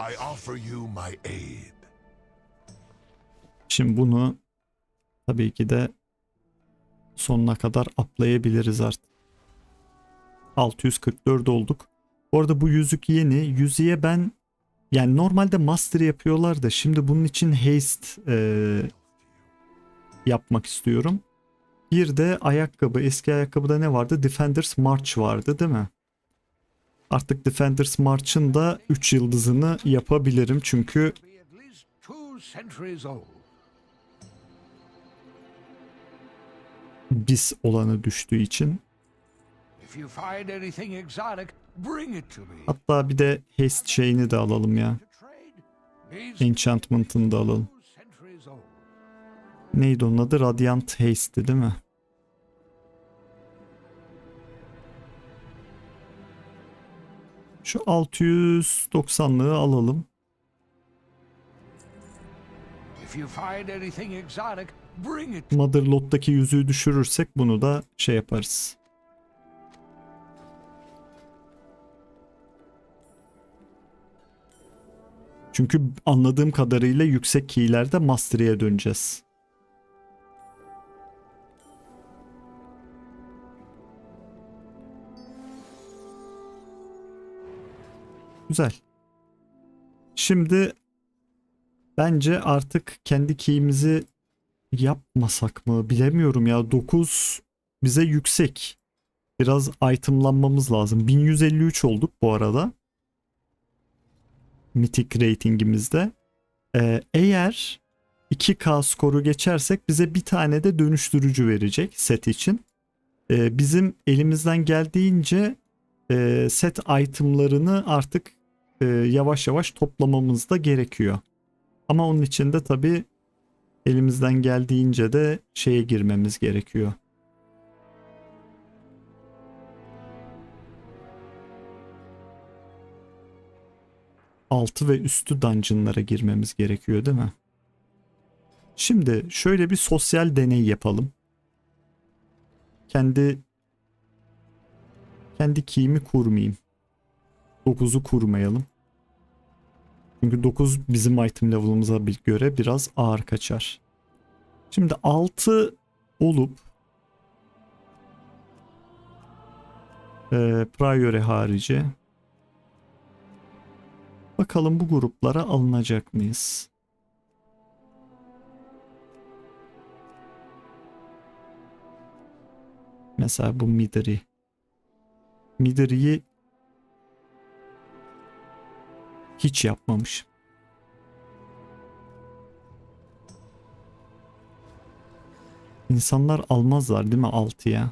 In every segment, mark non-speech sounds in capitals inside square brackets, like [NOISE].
I offer you my aid. Şimdi bunu tabii ki de sonuna kadar atlayabiliriz artık. 644 olduk. Bu arada bu yüzük yeni. Yüzüğe ben yani normalde master yapıyorlar da şimdi bunun için haste eee, yapmak istiyorum. Bir de ayakkabı. Eski ayakkabıda ne vardı? Defenders March vardı değil mi? Artık Defenders March'ın da 3 yıldızını yapabilirim çünkü biz olanı düştüğü için. Hatta bir de haste şeyini de alalım ya. Enchantment'ını da alalım. Neydi onun adı? Radiant Haste'ti değil mi? Şu 690'lığı alalım. If you find anything exotic, bring it to Mother Lot'taki yüzüğü düşürürsek bunu da şey yaparız. Çünkü anladığım kadarıyla yüksek keylerde Mastery'e döneceğiz. Güzel. Şimdi bence artık kendi key'imizi yapmasak mı bilemiyorum ya 9 bize yüksek. Biraz itemlanmamız lazım. 1153 olduk bu arada. Mythic ratingimizde. Ee, eğer 2K skoru geçersek bize bir tane de dönüştürücü verecek set için. Ee, bizim elimizden geldiğince e, set itemlarını artık e, yavaş yavaş toplamamız da gerekiyor. Ama onun için de tabii elimizden geldiğince de şeye girmemiz gerekiyor. Altı ve üstü dungeonlara girmemiz gerekiyor değil mi? Şimdi şöyle bir sosyal deney yapalım. Kendi kendi key'imi kurmayayım. 9'u kurmayalım. Çünkü 9 bizim item level'ımıza göre biraz ağır kaçar. Şimdi 6 olup e, Priori harici bakalım bu gruplara alınacak mıyız? Mesela bu Midori. Midori'yi hiç yapmamış. İnsanlar almazlar değil mi 6'ya?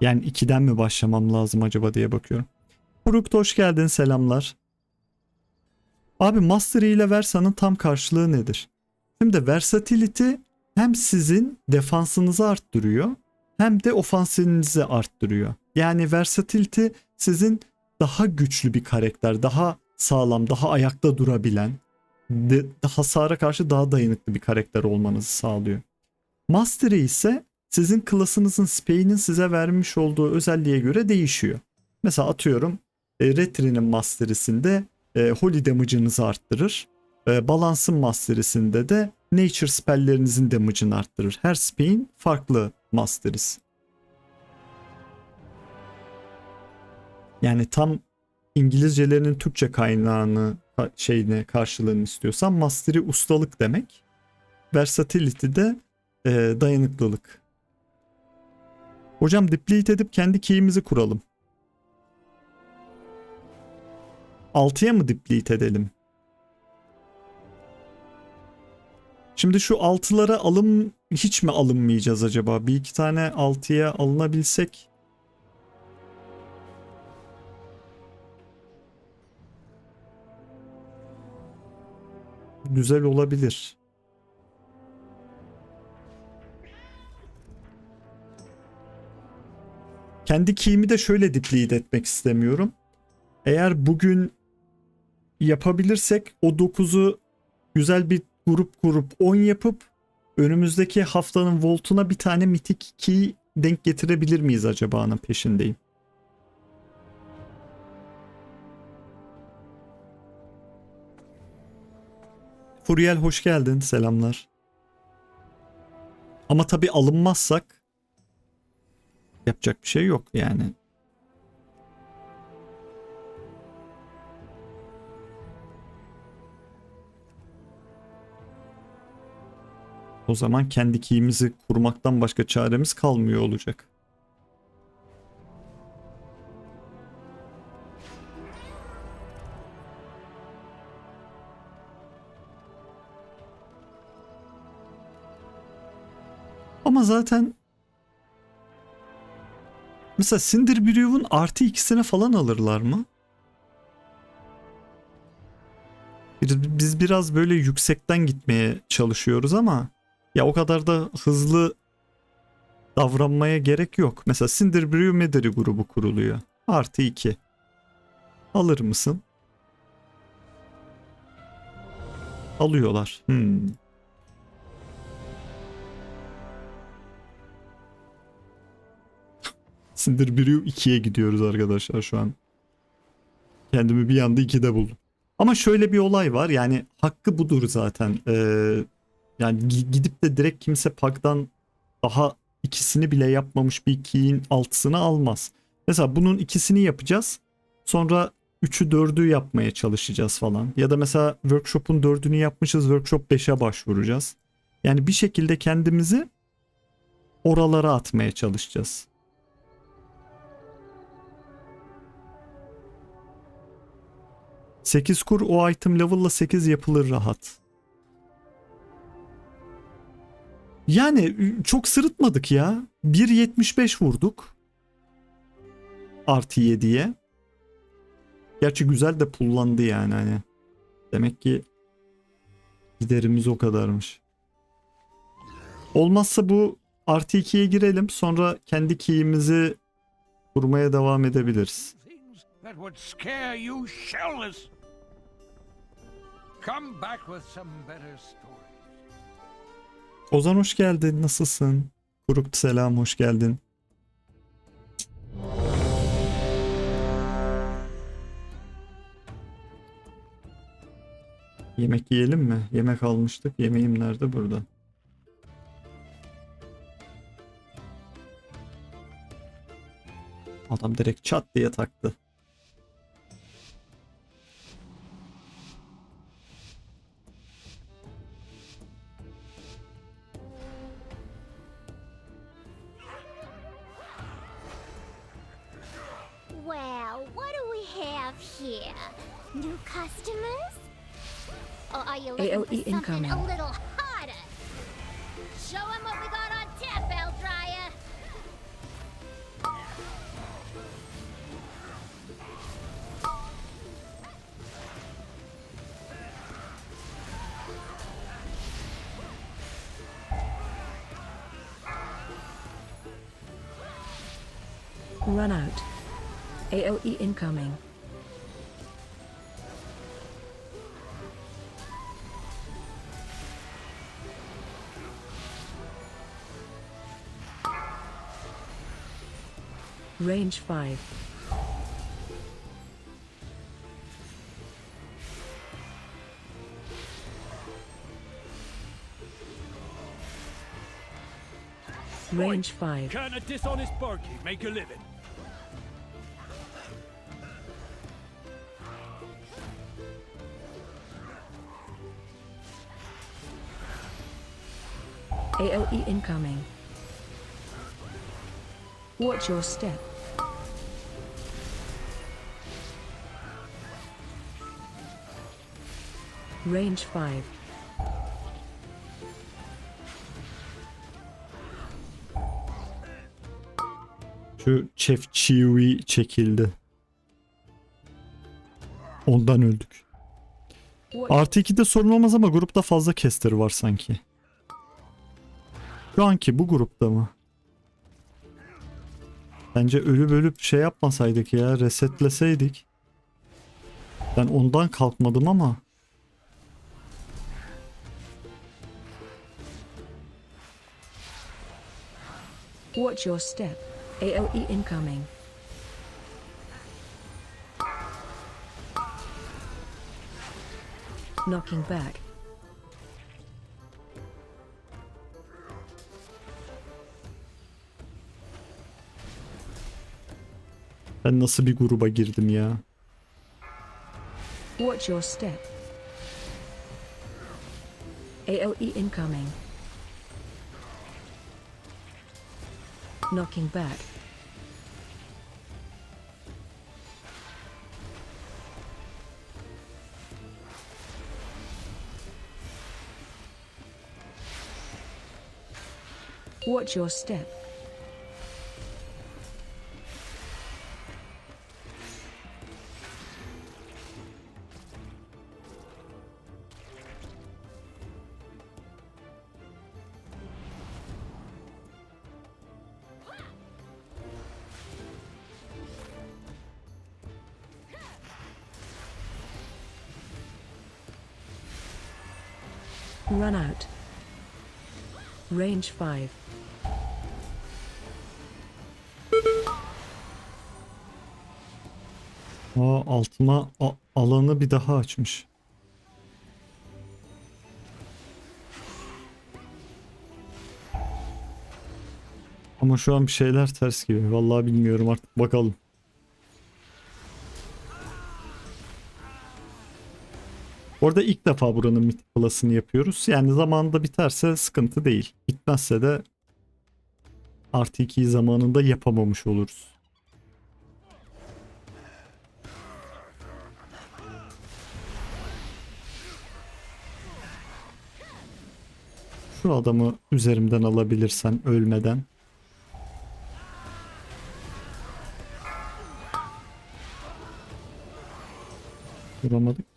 Yani 2'den mi başlamam lazım acaba diye bakıyorum. Kuruk hoş geldin selamlar. Abi Mastery ile Versa'nın tam karşılığı nedir? Şimdi Versatility hem sizin defansınızı arttırıyor hem de ofansifinizi arttırıyor. Yani Versatility sizin daha güçlü bir karakter, daha sağlam, daha ayakta durabilen, de, hasara karşı daha dayanıklı bir karakter olmanızı sağlıyor. Mastery ise sizin klasınızın spey'inin size vermiş olduğu özelliğe göre değişiyor. Mesela atıyorum e, Retri'nin Mastery'sinde e, Holy damage'ınızı arttırır. E, Balance'ın Mastery'sinde de Nature spell'lerinizin damage'ını arttırır. Her spell'in farklı Mastery's. Yani tam İngilizcelerinin Türkçe kaynağını ka- şeyine karşılığını istiyorsan Mastery ustalık demek. Versatility de e, dayanıklılık. Hocam deplete edip kendi key'imizi kuralım. 6'ya mı deplete edelim? Şimdi şu 6'lara alım hiç mi alınmayacağız acaba? Bir iki tane 6'ya alınabilsek güzel olabilir. Kendi key'imi de şöyle deplete etmek istemiyorum. Eğer bugün yapabilirsek o 9'u güzel bir grup kurup 10 yapıp önümüzdeki haftanın Volt'una bir tane mitik key denk getirebilir miyiz acaba'nın peşindeyim. Furiel hoş geldin. Selamlar. Ama tabi alınmazsak yapacak bir şey yok yani. O zaman kendi key'imizi kurmaktan başka çaremiz kalmıyor olacak. Ama zaten mesela Cinder Brew'un artı ikisine falan alırlar mı? Biz, biraz böyle yüksekten gitmeye çalışıyoruz ama ya o kadar da hızlı davranmaya gerek yok. Mesela Cinder Brew Mederi grubu kuruluyor. Artı 2. Alır mısın? Alıyorlar. Hmm. [LAUGHS] Cinder Brew 2'ye gidiyoruz arkadaşlar şu an. Kendimi bir anda 2'de buldum. Ama şöyle bir olay var yani hakkı budur zaten. Ee, yani gi- gidip de direkt kimse Pag'dan daha ikisini bile yapmamış bir key'in altısını almaz. Mesela bunun ikisini yapacağız. Sonra 3'ü 4'ü yapmaya çalışacağız falan. Ya da mesela workshop'un 4'ünü yapmışız workshop 5'e başvuracağız. Yani bir şekilde kendimizi oralara atmaya çalışacağız. Sekiz kur o item level'la 8 yapılır rahat. Yani çok sırıtmadık ya. 1.75 vurduk. Artı 7'ye. Gerçi güzel de pullandı yani hani. Demek ki giderimiz o kadarmış. Olmazsa bu artı 2'ye girelim. Sonra kendi key'imizi kurmaya devam edebiliriz. Come back with some better stories. Ozan hoş geldin. Nasılsın? Kuruk selam hoş geldin. Yemek yiyelim mi? Yemek almıştık. Yemeğim nerede? Burada. Adam direkt çat diye taktı. New customers? Or are you looking AOE for something incoming. a little? Show 'em what we got on tap, Run out. AOE incoming. Range 5. Range 5. Can a dishonest barkeep make a living? AOE incoming. Watch your step. Range 5. Şu Chef Chewie çekildi. Ondan öldük. Artı 2'de sorun olmaz ama grupta fazla kester var sanki. Şu anki bu grupta mı? Bence ölüp ölüp şey yapmasaydık ya resetleseydik. Ben ondan kalkmadım ama. Watch your step. AOE incoming. Knocking back. Ben nasıl bir gruba girdim ya? Watch your step. AOE incoming. Knocking back. Watch your step. Run out. Range 5. Aa altıma alanı bir daha açmış. Ama şu an bir şeyler ters gibi. Vallahi bilmiyorum artık bakalım. Orada ilk defa buranın Mythic Plus'ını yapıyoruz. Yani zamanında biterse sıkıntı değil. Bitmezse de artı 2'yi zamanında yapamamış oluruz. Şu adamı üzerimden alabilirsen ölmeden. Vuramadık.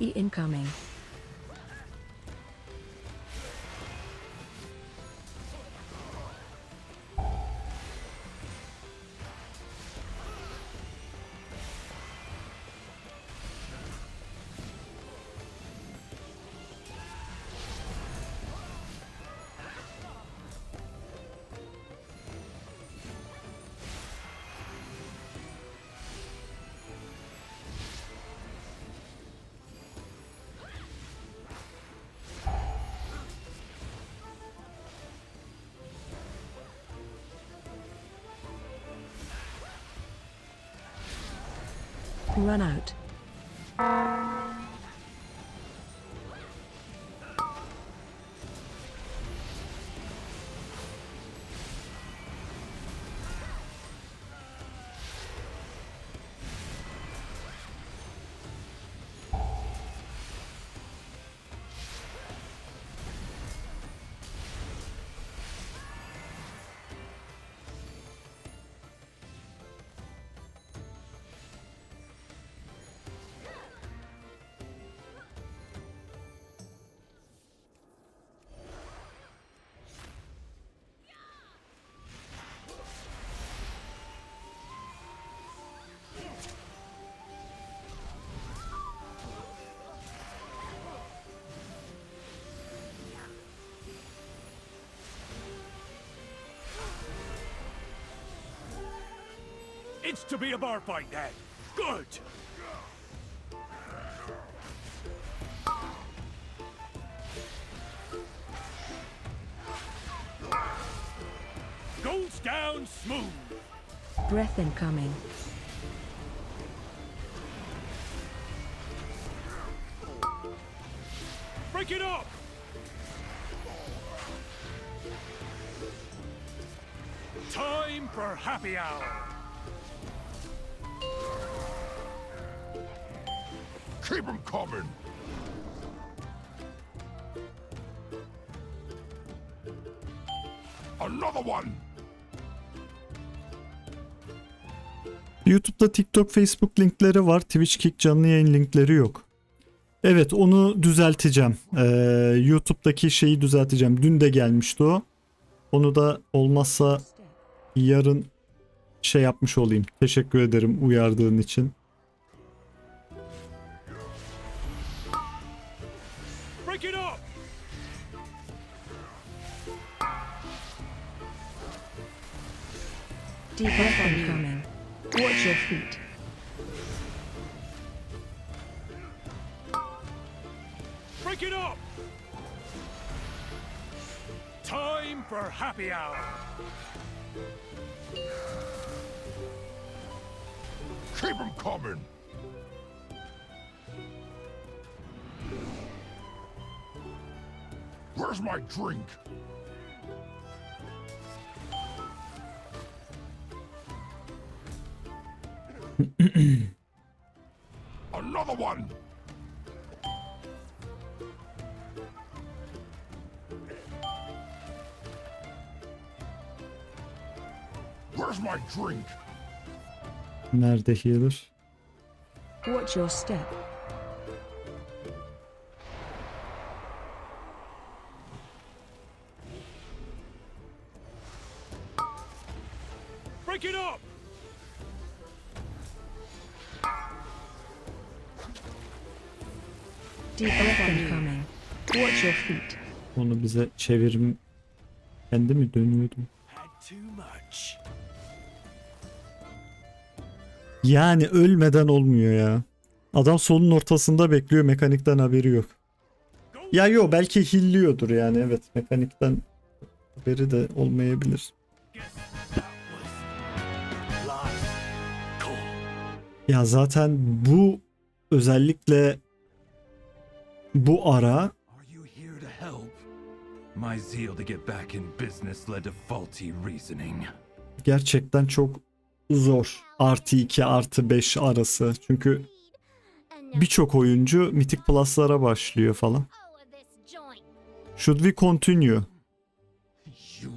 AOE incoming. Run out. It's to be a bar fight then. Good. Goes down smooth. Breath incoming. Break it up. Time for happy hour. Keep 'em coming. Another one. YouTube'da TikTok, Facebook linkleri var. Twitch Kick canlı yayın linkleri yok. Evet onu düzelteceğim. Ee, YouTube'daki şeyi düzelteceğim. Dün de gelmişti o. Onu da olmazsa yarın şey yapmış olayım. Teşekkür ederim uyardığın için. Deep breath incoming. Watch your feet. Break it up! Time for happy hour! Keep 'em coming. Where's my drink? [CLEARS THROAT] Another one! Where's my drink? Nerede healer? Watch your step. Bize çevirim. Kendi mi dönüyordum? Yani ölmeden olmuyor ya. Adam solun ortasında bekliyor mekanikten haberi yok. Ya yo belki hilliyordur yani evet mekanikten haberi de olmayabilir. Ya zaten bu özellikle bu ara My zeal to get back in business led to faulty reasoning. gerçekten çok zor. Artı 2 artı 5 arası. Çünkü birçok oyuncu Mythic Plus'lara başlıyor falan. Should we continue? You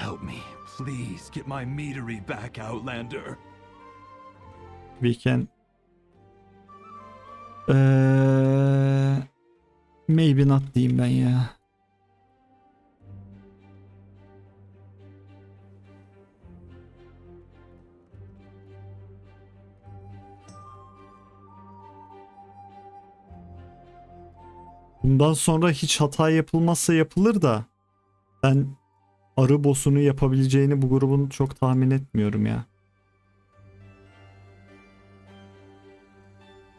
help me, please. Get my meadery back, Outlander. We can Eee maybe not diyeyim ben ya. Bundan sonra hiç hata yapılmazsa yapılır da ben arı boss'unu yapabileceğini bu grubun çok tahmin etmiyorum ya.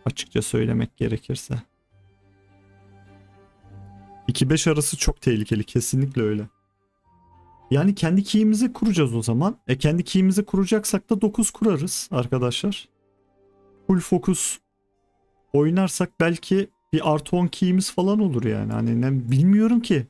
Açıkça söylemek gerekirse. 2-5 arası çok tehlikeli. Kesinlikle öyle. Yani kendi key'imizi kuracağız o zaman. E kendi key'imizi kuracaksak da 9 kurarız arkadaşlar. Full focus oynarsak belki bir artı 10 key'imiz falan olur yani. Hani ne, bilmiyorum ki.